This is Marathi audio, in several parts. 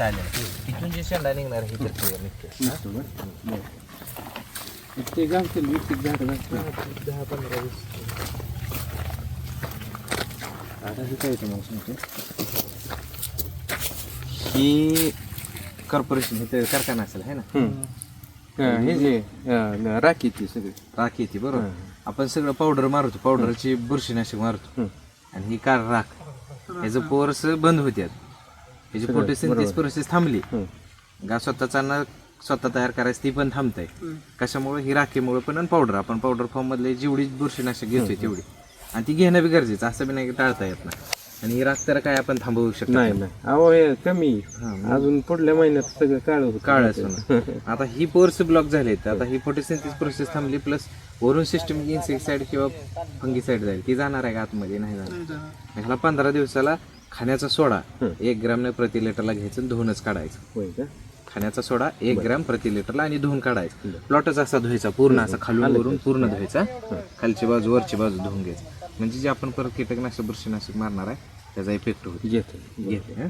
म्हणजे आता ही इथंपर्यंत आले तिथून जे शेंडा निघणार आहे निघते हा? ते घालतील वीस एक झाड दहा पंधरा वीस. आता हे काय येतं मग सांगते. ही कॉर्पोरेशन इथं कारखाना असेल है ना? हे जे राखी ती सगळी. राख येते बरोबर. आपण सगळं पावडर मारतो पावडरची बुरशीनाशक मारतो. हं. आणि ही कार राख. ह्याचं पोर्स बंद होत्यात. ह्याची फोटोसिंथेसिस प्रोसेस थांबली. गा स्वतःचा अन्न स्वतः तयार करायची ती पण थांबताय. कशामुळे? ही राखेमुळे पण आणि पावडर आपण पावडर फॉर्म मधले जेवढी बुरशीनाशक घेतोय तेवढी. आणि ती घेणं बी गरजेचं असं बी नाही की टाळता येत नाही. आणि ही राख तर काय आपण थांबवू शकतो नाही नाही. अहो हे कमी. अजून पुढल्या महिन्यात सगळं काळ होत. काळ आता ही पोर्स ब्लॉक झालेत. आता ही फोटोसिंथेसिस प्रोसेस थांबली प्लस वरून सिस्टम इन्सेक्टिसाइड किंवा फंगीसाइड जाईल ती जाणार आहे का आतमध्ये? नाही जाणार. ह्याला पंधरा दिवसाला खाण्याचा सोडा एक ग्राम प्रति लिटरला घ्यायचं आणि धुवूनच काढायचं. खाण्याचा सोडा एक ग्राम प्रति लिटरला आणि धुवून काढायचा. प्लॉटच असा धुवायचा पूर्ण असा खालून वरून पूर्ण धुवायचा. खालची बाजू वरची बाजू धुवून घ्यायची. म्हणजे जे आपण परत कीटकनाशक बुरशीनाशक मारणार आहे त्याचा इफेक्ट होतो घेतो घेते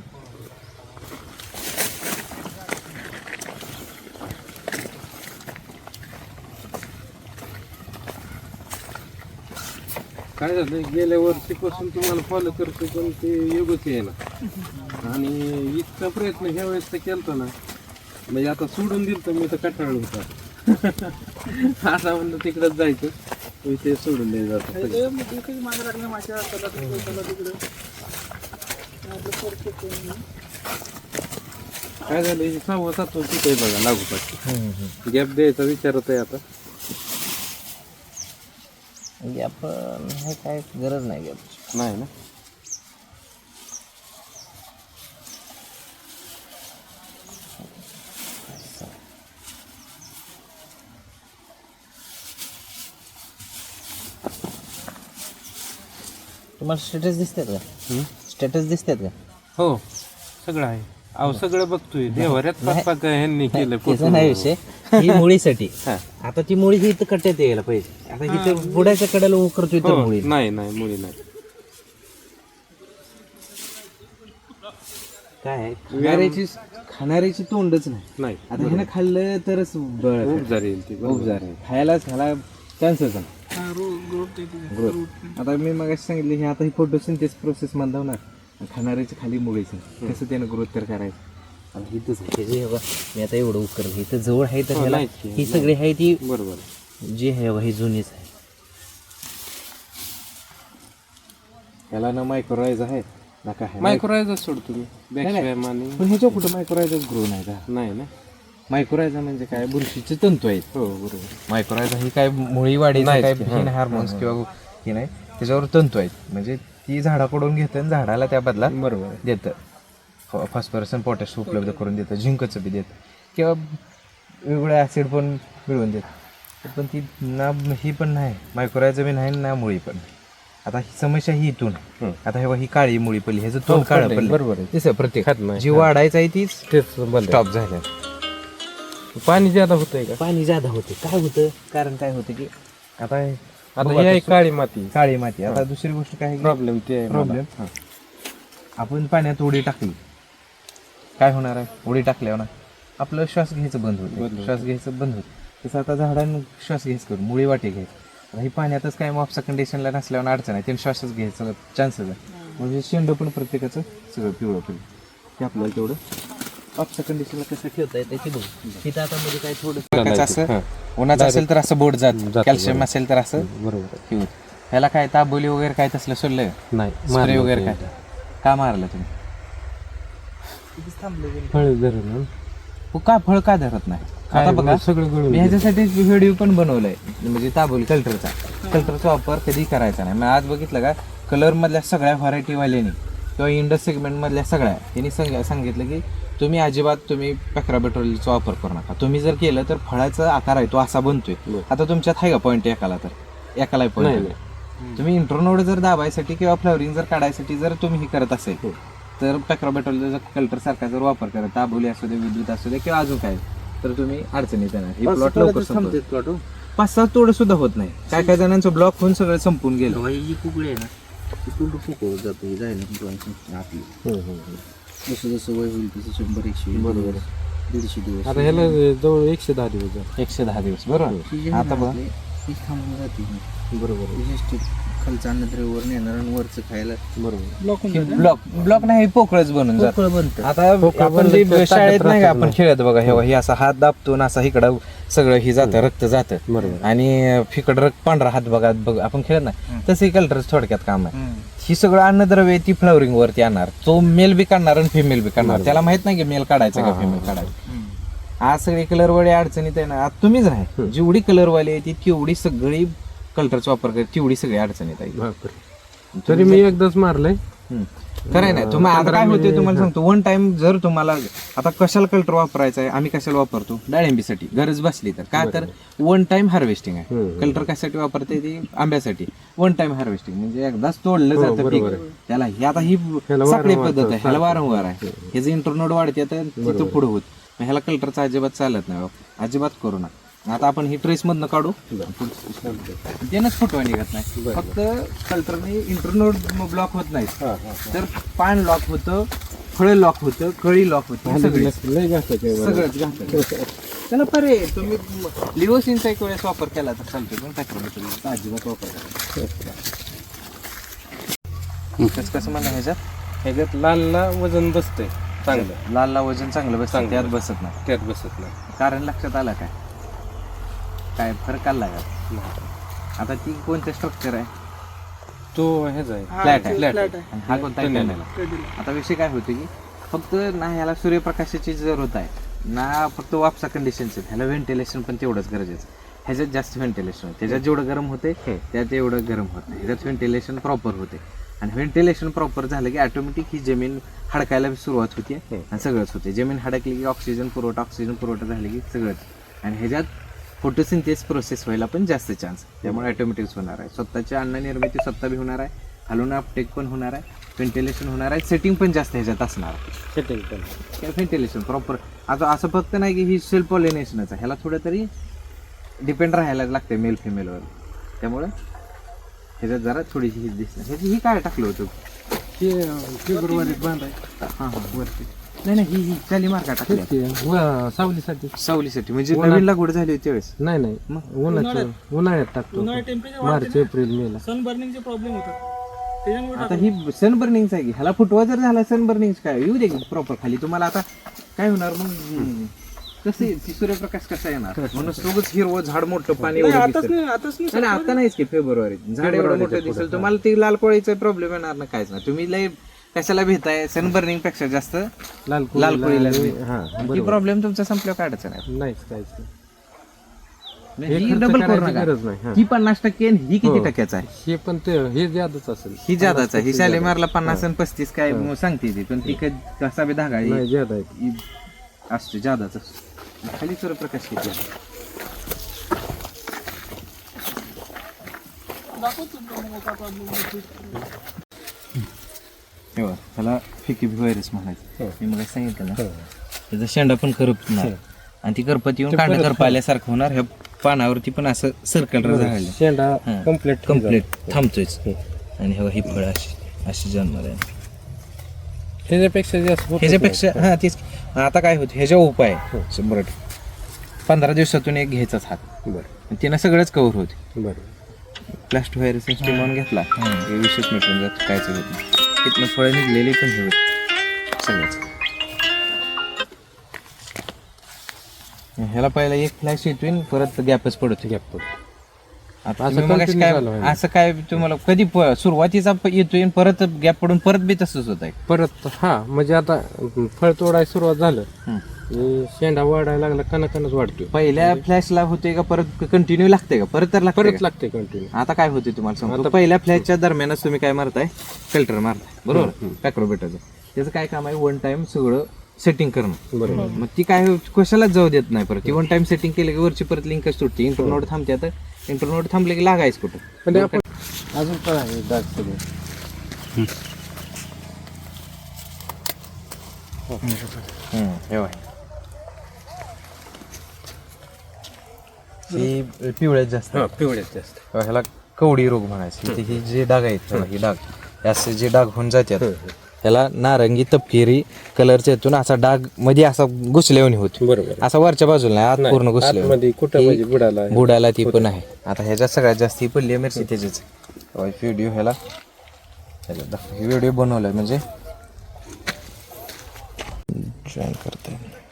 काय झालं गेल्या वर्षीपासून तुम्हाला फॉलो करतो पण ते योगच आहे ना आणि इतका प्रयत्न ह्या वेळेस तर केलता ना म्हणजे आता सोडून दिल तर मी तर कटाळलो होता. आता म्हणलं तिकडंच जायचं मी ते सोडून द्यायचं. काय झालं हे सहावं सातवं आहे बघा लागू पाठी गॅप द्यायचा विचारत आहे आता. म्हणजे आपण हे काय गरज नाही गॅप नाही ना? तुम्हाला स्टेटस दिसतात का? स्टेटस दिसतात का? हो सगळं आहे. अहो सगळं बघतोय. देवाऱ्यात पाच ह्यांनी केलं त्याचा नाही विषय. ही मुळीसाठी. हा. आता ती मुळी ही इथं कट्ट्यात यायला पाहिजे. आता इथं बुडाच्या कड्याला उकरतोय तर हो, मुळी नाही नाही मुली नाही. काय आहे? खाणाऱ्याची खाणाऱ्याची तोंडच नाही. नाही आता ह्यानं खाल्लं तरच बळ उपजार येईल ती उपजार आहे खायलाच ह्याला चान्सच नाही आता मी मग सांगितलं हे आता ही फोटोसिंथेस प्रोसेस मंदावणार. आणि खाणाऱ्याची खाली मुळीचं कसं त्यानं ग्रोथ तर करायचं? आता इथंच आहे. हे जे हे बघा, मी आता एवढं उकरलं इथं जवळ आहे तर ह्याला नाही की, ही सगळी आहे ती बरोबर जी आहे बघा, ही जुनीच आहे. ह्याला ना मायक्रोराईज आहे. ना काय आहे. मायक्रोरायझर सोड तुम्ही. आणि पण ह्याच्या कुठं मायक्रोरायझच ग्रो नाही का? नाही ना. मायक्रोरायझा म्हणजे काय? बुरशीचे तंतू आहेत. हो बरोबर मायक्रोरायझा ही काय मुळी वाढीचं नाहीच काय हे नाही हार्मोन्स किंवा हे नाही त्याच्यावर तंतू आहेत. म्हणजे ती झाडाकडून घेतं आणि झाडाला त्या बदलात बरोबर. देतं. फॉस्फरस आणि पोटॅश उपलब्ध करून देतं झिंकचं बी देतं. किंवा वेगवेगळे ॲसिड पण मिळवून देतं. पण ती ना ही पण नाही. मायक्रोरायझा बी नाही ना मुळी पण. आता ही समस्या ही इथून. आता हे बघा, ही काळी मुळी पडली ह्याचं तोंड काळं पडलंय, पडलं बरोबर आहे. दिसतं प्रत्येक. जी वाढायचं आहे तीच स्टॉप झाल्या. पाणी ज्यादा होतंय का? पाणी जादा होते काय होतं? कारण काय होतं की आता आता ही आहे काळी माती. काळी माती. आता दुसरी गोष्ट काय आहे की प्रॉब्लेम ते आहे प्रॉब्लेम आपण पाण्यात उडी टाकली. काय होणार आहे? उडी टाकल्यावर ना आपलं श्वास घ्यायचं बंद होतं. श्वास घ्यायचं बंद होतं. तसं आता झाडांना श्वास घ्यायचं करून मुळी वाटे घ्यायचं. आता ही पाण्यातच काय मापसा कंडिशनला नसल्यावर अडचण आहे. त्यांनी श्वासच घ्यायचं चान्सेस आहे. म्हणजे शेंड पण प्रत्येकाचं सगळं पिवळं पिवळं. ते आपल्याला तेवढं मापसा कंडिशनला कसं ठेवता येतं ते बघ. तिथं आता म्हणजे काय थोडं असं उन्हाचं असेल तर असं बोट जात कॅल्शियम असेल तर असं बरोबर. ह्याला काय ताबोली वगैरे काय तसलं सोडलं नाही स्प्रे वगैरे काय? का मारलं तुम्ही? फळ धरण हो का फळ का धरत नाही? आता बघा सगळं ह्याच्यासाठी व्हिडिओ पण बनवलाय म्हणजे ताबोली कल्टरचा. कल्टरचा वापर कधी करायचा नाही. मी आज बघितलं का कलर मधल्या सगळ्या व्हरायटी वाल्यांनी किंवा इंडस सेगमेंट मधल्या सगळ्या त्यांनी सांग सांगितलं की तुम्ही अजिबात तुम्ही पॅकरा पेट्रोलचा वापर करू नका. तुम्ही जर केलं तर फळाचा आकार आहे तो असा बनतोय. आता तुमच्यात आहे का पॉईंट एकाला तर? एकाला पॉईंट तुम्ही इंटरनोड जर दाबायसाठी किंवा फ्लवरिंग जर काढायसाठी जर तुम्ही हे करत असेल तर पॅक्रोबेटॉल जर कल्टर सारखा जर वापर करत दाबोली असू दे विद्युत असू दे किंवा अजून काय तर तुम्ही अडचणीत येणार. हे प्लॉट लवकर. पाच सात तोडे सुद्धा होत नाही. काय काय जणांचं ब्लॉक होऊन सगळं संपून गेलं. ही कुकडी आहे ना जातो ही आपली जसं जसं वय होईल तसं शंभर एकशे बरोबर. दीडशे दिवस. आता ह्याला जवळ एकशे दहा दिवस झाले. एकशे दहा दिवस बरोबर. आता बघा. ही थांबून जाते. बरोबर. खालचं अन्नद्रव्य वर नेणार आणि वरचं खायला बरोबर. ब्लॉक ब्लॉक नाही पोकळच बनून जात. पोकळ बनतं. आता पोकळ आपण बनलं जे तर ताकद शाळेत नाही का आपण खेळत बघा हे हे असा हात दाबतो ना असा इकडं सगळं हे जातं रक्त जातं. बरोबर. आणि फिकड रक्त पांढरा हात बघा बघ आपण खेळत नाही. तसं कल्टर थोडक्यात काम आहे. ही सगळं अन्नद्रव्य आहे ती फ्लॉवरिंग वरती आणणार. तो मेल बी काढणार आणि फिमेल बी काढणार. त्याला माहीत नाही की मेल काढायचं का फिमेल काढायचं. आज सगळी कलरवाली अडचणीत आहे ना आज तुम्हीच नाही. जेवढी कलरवाली आहे ती तेवढी सगळी कल्टरचा वापर करते तेवढी सगळी अडचणीत आहे. बापरे. तरी मी एकदाच मारलंय. खरंय नाही तुम्ही आता काय होते तुम्हाला सांगतो वन टाइम जर तुम्हाला आता कशाला कल्टर वापरायचा आहे आम्ही कशाला वापरतो? डाळिंबीसाठी गरज बसली तर. काय तर वन टाइम हार्वेस्टिंग आहे. कल्टर कशासाठी वापरते ती? आंब्यासाठी. वन टाइम हार्वेस्टिंग म्हणजे एकदाच तोडलं जातं पीक. त्याला ही आता ही साखळी वारंवार पद्धत आहे ह्याला वारंवार आहे. हे जे इंटरनोड वाढते तर तिथं पुढे होत. ह्याला कल्टरचा अजिबात चालत नाही. अजिबात करू नका. आता आपण ही ट्रेस मधनं काढू. त्यानंच फुटवा निघत नाही. फक्त कल्टरने इंटरनोड ब्लॉक होत नाही तर पान लॉक होतं फळं लॉक होतं कळी लॉक होती सगळी. लय घासायचं आहे बरं. सगळंच घातलं. त्याला पर्याय आहे. तुम्ही लिओसिनचा एक वेळेस वापर केला तर चालतो पण टाकलं अजिबात वापर करा कसं म्हणा ह्याच्यात ह्याच्यात लालला वजन बसतंय चांगलं. लालला वजन चांगलं बसतं चांगलं त्यात. बसत नाही. त्यात बसत नाही. कारण लक्षात आलं काय? काय फरक आला का? आता ती कोणतं स्ट्रक्चर आहे? तो ह्याचा आहे. फ्लॅट आहे. फ्लॅट आणि हा कोणता आहे. आता विषय काय होतो की फक्त ना ह्याला सूर्यप्रकाशाची जरूरत आहे ना फक्त वापसा कंडिशनचे ह्याला व्हेंटिलेशन पण तेवढंच गरजेचं आहे. ह्याच्यात जास्त व्हेंटिलेशन होते. त्याच्यात जेवढं गरम होते त्यात एवढं गरम होत. नाही ह्याच्यात व्हेंटिलेशन प्रॉपर होते. आणि व्हेंटिलेशन प्रॉपर झालं की ऑटोमॅटिक ही जमीन हडकायला सुरुवात होते आणि सगळंच होते. जमीन हडकली की ऑक्सिजन पुरवठा ऑक्सिजन पुरवठा झाले की सगळंच. आणि ह्याच्यात फोटोसिंथेस प्रोसेस व्हायला पण जास्त चान्स त्यामुळे ऑटोमॅटिक होणार आहे. स्वतःची अन्न निर्मिती स्वतः बी होणार आहे. खालून अपटेक पण होणार आहे. व्हेंटिलेशन होणार आहे. सेटिंग पण जास्त ह्याच्यात असणार आहे. सेटिंग पण. व्हेंटिलेशन प्रॉपर आता असं फक्त नाही की ही सेल्फ पॉलिनेशनच आहे. ह्याला थोडं तरी डिपेंड राहायला लागते मेल फिमेलवर त्यामुळे ह्याच्यात जरा थोडीशी ही दिसणार. ह्याची ही काय टाकलं होतं? फेब्रुवारीत बांधाय हां हां वरती. नाही नाही ही ही चाली मार्का टाकली ते व- सावलीसाठी. सावलीसाठी म्हणजे नवीन लागवड झाली होती त्यावेळेस. नाही नाही. उन्हाचं उन्हाळ्यात टाकतो मार्च एप्रिल मेला सन बर्निंगचे प्रॉब्लेम होतात. त्याच्यामुळे आता ही सन बर्निंगचा आहे की ह्याला फुटवा जर झाला सन बर्निंग काय? येऊ दे प्रॉपर खाली. तुम्हाला आता काय होणार मग? हम्म, कसे ती सूर्यप्रकाश कसा येणार? म्हणून सोबत हिरवं झाड मोठं पाणी एवढं आताच दिसेल. नाही आताच नाही नाही, नाही, आता नाहीच की फेब्रुवारीत. झाड एवढं मोठं दिसेल तुम्हाला ती लाल कोळीचा प्रॉब्लेम येणार ना काहीच नाही. तुम्ही लय कशाला भेटाय सन बर्निंगपेक्षा जास्त लाल लाल कोळीला हा ही प्रॉब्लेम तुमचा संपल्यावर काढायचं नाही. नाहीच काहीच नाही. म्हणजे हे ही खर्च डबल करू करायची नका. गरज नाही, हा. ही पन्नास टक्के आणि ही किती हो. टक्क्याचा आहे? हे पण ते हे ज्यादाच असेल. ही जादाच आहे. ही शालेमारला पन्नास आणि पस्तीस काय मग सांगते ती पण ती कसा बी धागा नाही आहे. ही असतो जादाच असतो. खाली सूर्यप्रकाश किती आहे? हे बघ, त्याला फिकी व्हायरस म्हणायचं. मी मग सांगितलं ना त्याचा शेंडा पण करपत नाही आणि ती करपत येऊन कांड करप आल्यासारखं होणार. ह्या पानावरती पण असं सर्कल झालेलं शेंडा हा. कंप्लीट कंप्लीट थांबतोयच. आणि हे ही फळ अशी अशी जन्माला आहे ह्याच्यापेक्षा जास्त ह्याच्यापेक्षा हा. तेच आता काय होतं? ह्याच्या उपाय. शंभर. पंधरा दिवसातून एक घ्यायचाच हात. बरं. तिनं सगळंच कव्हर होते. बरं. प्लास्टिक व्हायरस स्टीम घेतला. हे विशेष मिटून जात. कायच होत नाही. तिथनं फळं निघलेली पण हे होत सगळंच. ह्याला पहिला एक फ्लॅश येतोय परत गॅपच पडतो गॅप पडतो आता असं मगाशी काय? असं काय तुम्हाला कधी सुरुवातीचा येतोय परत गॅप पडून परत बी तसंच होत आहे परत हा म्हणजे आता फळ तोडायला सुरुवात झालं. शेंडा वाढायला लागला कणकणच वाढतोय. पहिल्या फ्लॅशला होते का परत कंटिन्यू लागते का? परत तर लागते परत का? लागते कंटिन्यू आता काय होते तुम्हाला सांगतो. पहिल्या फ्लॅशच्या दरम्यानच तुम्ही काय मारताय? फिल्टर मारताय. बरोबर? पॅक्रोबेटाचं त्याचं काय काम आहे? वन टाइम सगळं सेटिंग करणं. बरोबर. मग ती काय कशालाच जाऊ देत नाही परत. ती वन टाइम सेटिंग केलं की वरची परत लिंकच तुटते. इंटरनोड थांबते आता. इंटरनोड थांबले की लागायच कुठं? पण ते आपण अजून पण आहे डाग सगळे. हम्म, हे बघ. ही पिवळ्यात जास्त हा पिवळ्यात जास्त किंवा ह्याला कवडी रोग म्हणायचे. इथे हे जे डाग आहेत बघा, हे डाग. असे जे डाग होऊन जातात ह्याला नारंगी तपकिरी कलरच्या येतून असा डागमध्ये असा घुसल्यावून होतो. बरोबर असा वरच्या बाजूला नाही, आत पूर्ण आतमध्ये घुसले कुठं म्हणजे बुडाला आहे. बुडाला ती पण आहे. आता ह्याच्यात सगळ्यात जास्त ही पडली आहे मिरची त्याचीच. व्हिडिओ ह्याला ह्याला दाखव. हे व्हिडिओ बनवलाय म्हणजे जॉईन करता येईल.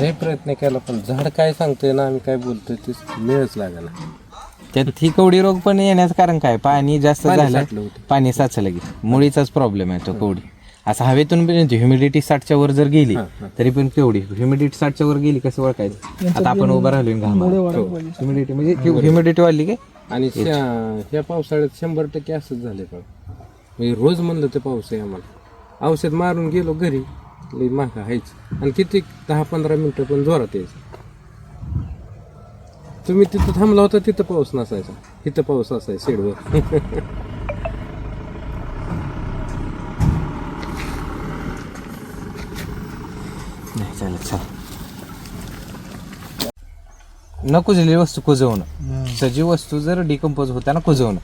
लय प्रयत्न केला पण झाड काय सांगतोय ना आम्ही काय बोलतोय ते मिळच लागला त्यात ही कवडी रोग पण येण्याचं कारण काय? पाणी जास्त झालं होतं. पाणी साचलं की मुळीचाच प्रॉब्लेम आहे तो कवडी. असं हवेतून पण ह्युमिडिटी साठच्या वर जर गेली तरी पण केवढी? ह्युमिडिटी साठच्या वर गेली कसं ओळखायचं? आता आपण उभं राहिलो ह्युमिडिटी म्हणजे ह्युमिडिटी वाढली काय? आणि शा- ह्या पावसाळ्यात शंभर टक्के असंच झाले पण म्हणजे रोज म्हणलं ते पाऊस आहे आम्हाला. औषध मारून गेलो घरी लई मागा हायच आणि किती? दहा पंधरा मिनटं पण जोरात यायचं. तुम्ही तिथं थांबला होता तिथं पाऊस नसायचा. तिथं पाऊस असायचा शेडवर. नाही चालेल चालेल न कुजलेली वस्तू कुजवणं. सजीव वस्तू जर डिकम्पोज होताना कुजवणं.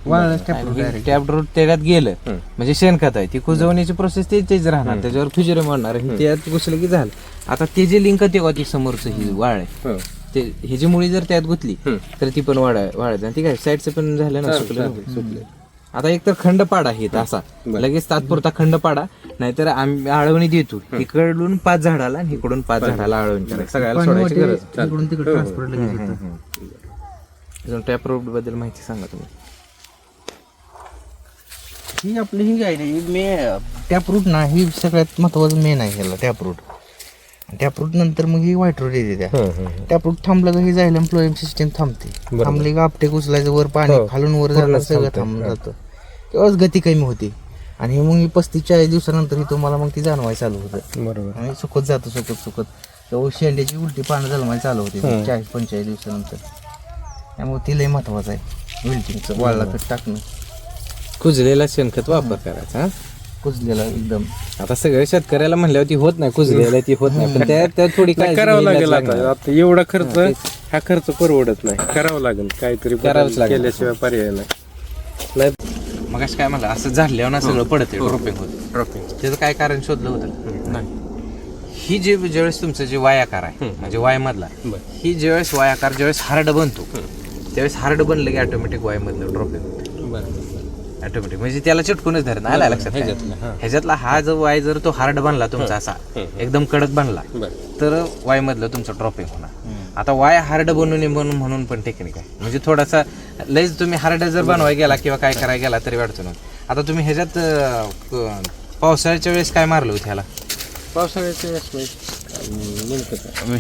टॅप रूट त्याच्यात गेलं म्हणजे शेणखत आहे ती कुजवण्याची प्रोसेस ते तेच राहणार. त्याच्यावर फ्युजर म्हणणार त्यात घुसलं की झालं. आता ते जे लिंक ते ती समोरचं ही वाळ आहे. हो. ते ही जी मुळी जर त्यात गुतली तर ती पण वाढ वाढत. आणि ती काय साईडचं पण झालं ना सुकलं. आता एक तर खंड पाडा हे. असा. लगेच तात्पुरता खंड पाडा नाहीतर आम्ही आळवणी देतो. इकडून पाच झाडाला आणि इकडून पाच झाडाला आळवणी करायची. सगळ्याला सोडायची गरज. नाही. तिकडून तिकडे ट्रान्सपोर्ट लगेच येतं. अजून टॅप रोडबद्दल माहिती सांगा तुम्ही. ही आपली ही काय नाही मे टॅप रूट ना ही सगळ्यात महत्वाचं मेन आहे ह्याला टॅप रूट टॅप रूट नंतर मग ही व्हाईट रूट येते त्या. टॅप रूट थांबलं का ही जायला सिस्टीम थांबते. थांबली का आपटे उचलायचं वर पाणी खालून वर झालं सगळं थांबून जातं. तेव्हाच गती कमी होते. आणि मग ही पस्तीस चाळीस दिवसानंतर ही तुम्हाला मग ती जाणवायला चालू होतं. बरोबर. आणि सुकत जातं सुकत सुकत तेव्हा शेंड्याची उलटी पानं जलमायला चालू होते चाळीस पंचेचाळीस दिवसानंतर. त्यामुळे ती लय महत्वाचं आहे विल्टिंगचं वाळला तर टाकणं. कुजलेला शेणखत वापर करायचा हा? कुजलेला एकदम. आता सगळ्या शेतकऱ्याला म्हणल्यावर ती होत नाही कुजलेला ती होत नाही. पण त्या त्यात थोडी काळजी करावं लागेल. आता. आता एवढा खर्च हा खर्च परवडत नाही. करावं लागेल. काहीतरी करावंच लागेल. केल्याशिवाय पर्याय नाही. नाही. मग असं काय म्हणलं असं झाल्यावर ना सगळं पडते ड्रॉपिंग होत. ड्रॉपिंग त्याचं काय कारण शोधलं होतं? ही जे ज्यावेळेस तुमचं जे वायाकार आहे म्हणजे वाय मधला ही ज्यावेळेस वायाकार ज्यावेळेस हार्ड बनतो त्यावेळेस हार्ड बनलं की ऑटोमॅटिक वाय मधलं ड्रॉपिंग ऑटोमॅटिक म्हणजे त्याला चिटकूनच धरत आला लक्षात काय? ह्याच्यातला हा. जो वाय जर तो हार्ड बनला तुमचा असा एकदम कडक बनला तर वाय मधलं तुमचं ड्रॉपिंग होणार. आता वाय हार्ड बनवू नये म्हणून म्हणून पण टेक्निक आहे. म्हणजे थोडासा लयच तुम्ही हार्ड जर बनवाय गेला किंवा काय करायला गेला तरी अडचण आता तुम्ही ह्याच्यात पावसाळ्याच्या वेळेस काय मारलं होतं ह्याला? पावसाळ्याच्या वेळेस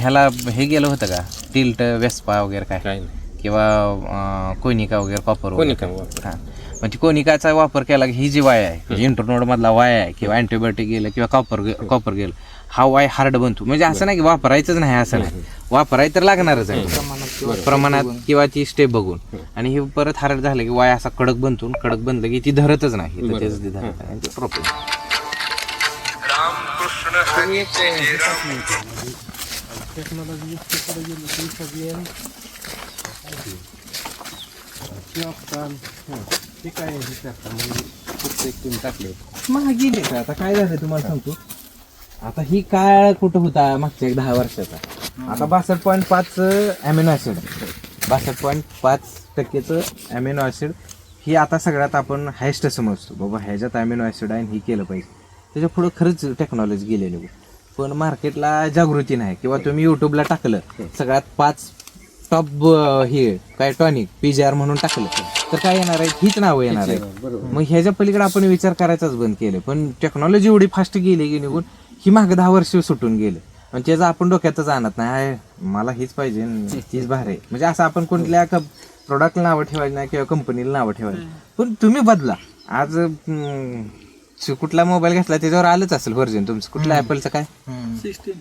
ह्याला हे गेलं होतं का? टिल्ट वेस्पा वगैरे काय? काय नाही. किंवा कोनिका वगैरे कॉपर कोनिका वापर. हा. म्हणजे कोनिकाचा वापर केला की ही जी वाय आहे इंटरनोड मधला वाय आहे किंवा अँटीबायोटिक गेलं किंवा कॉपर कॉपर गेलं. हा वाय हार्ड बनतो. म्हणजे असं नाही की वापरायचंच नाही असं नाही. वापरायचं तर लागणारच आहे. प्रमाणात किंवा ती स्टेप बघून. आणि हे परत हार्ड झालं की वाय असा कडक बनतो कडक बनलं की ती धरतच नाही. तर तेच धरत ते काय तुम्ही टाकले. गेले. का आता काय झालं तुम्हाला सांगतो? आता ही काळ कुठं होता? मागच्या एक दहा वर्षाचा. आता बासष्ट पॉईंट पाच अॅमिनो ॲसिड बासष्ट पॉईंट पाच टक्केचं अॅमिनो ॲसिड ही आता सगळ्यात आपण हायस्ट समजतो. बाबा ह्याच्यात अॅमिनो ॲसिड आहे आणि ही केलं पाहिजे. त्याच्या पुढं खरंच टेक्नॉलॉजी गेलेली. पण मार्केटला जागृती नाही. किंवा तुम्ही युट्यूबला टाकलं सगळ्यात पाच टॉप हे काय टॉनिक पी जी आर म्हणून टाकलं तर काय येणार आहे? हीच नावं येणार आहे मग ह्याच्या पलीकडे आपण विचार करायचाच बंद केलं. पण टेक्नॉलॉजी एवढी फास्ट गेली की निघून ही माग दहा वर्ष सुटून गेलं. आणि त्याचं आपण डोक्यातच आणत नाही आहे, मला हीच पाहिजे तीच भारी आहे. म्हणजे असं आपण कोणत्या प्रोडक्टला नावं ठेवायचं नाही किंवा कंपनीला नावं ठेवायचं पण तुम्ही बदला. आज हम्म, कुठला मोबाईल घेतला त्याच्यावर आलंच असेल व्हर्जन तुमचं. कुठल्या ॲपलचं काय? Sixteen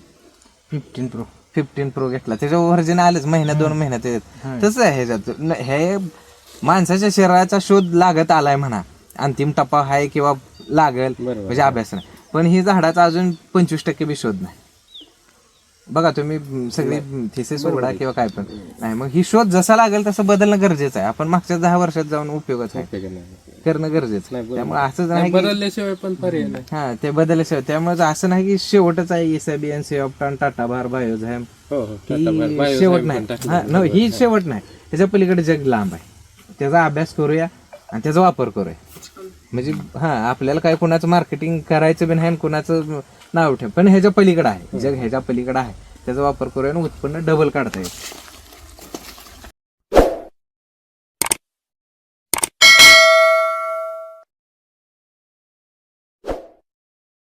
fifteen pro fifteen pro घेतला. त्याच्यावर व्हर्जन आलंच. महिना दोन महिन्यात येत तसं आहे ह्याच्यात. न- हे माणसाच्या शरीराचा शोध लागत आलाय म्हणा. अंतिम टप्पा आहे किंवा लागेल. म्हणजे अभ्यास नाही. पण ही झाडाचा अजून पंचवीस टक्के बी शोध नाही. बघा तुम्ही सगळी थिसिस उघडा किंवा काय पण. नाही मग ही शोध जसा लागेल तसं बदलणं गरजेचं आहे. आपण मागच्या दहा वर्षात जाऊन उपयोगच आहे. करणं गरजेचं आहे. त्यामुळे असं नाही बदलल्याशिवाय पण पर्याय नाही. हा ते बदलल्याशिवाय त्यामुळे असं नाही की शेवटच आहे एसआयबी एन सी ऑप्टॉन टाटा भार बायोझॅम हो हो. ही शेवट नाही. ही शेवट नाही. त्याच्या पलीकडे जग लांब आहे. त्याचा अभ्यास करूया आणि त्याचा वापर करूया. म्हणजे हा आपल्याला काय कोणाचं मार्केटिंग करायचं बी नाही आणि कोणाचं नाव ठेव. पण ह्याच्या पलीकडे आहे जग ह्याच्या पलीकडे आहे त्याचा वापर करूया उत्पन्न डबल काढता येईल.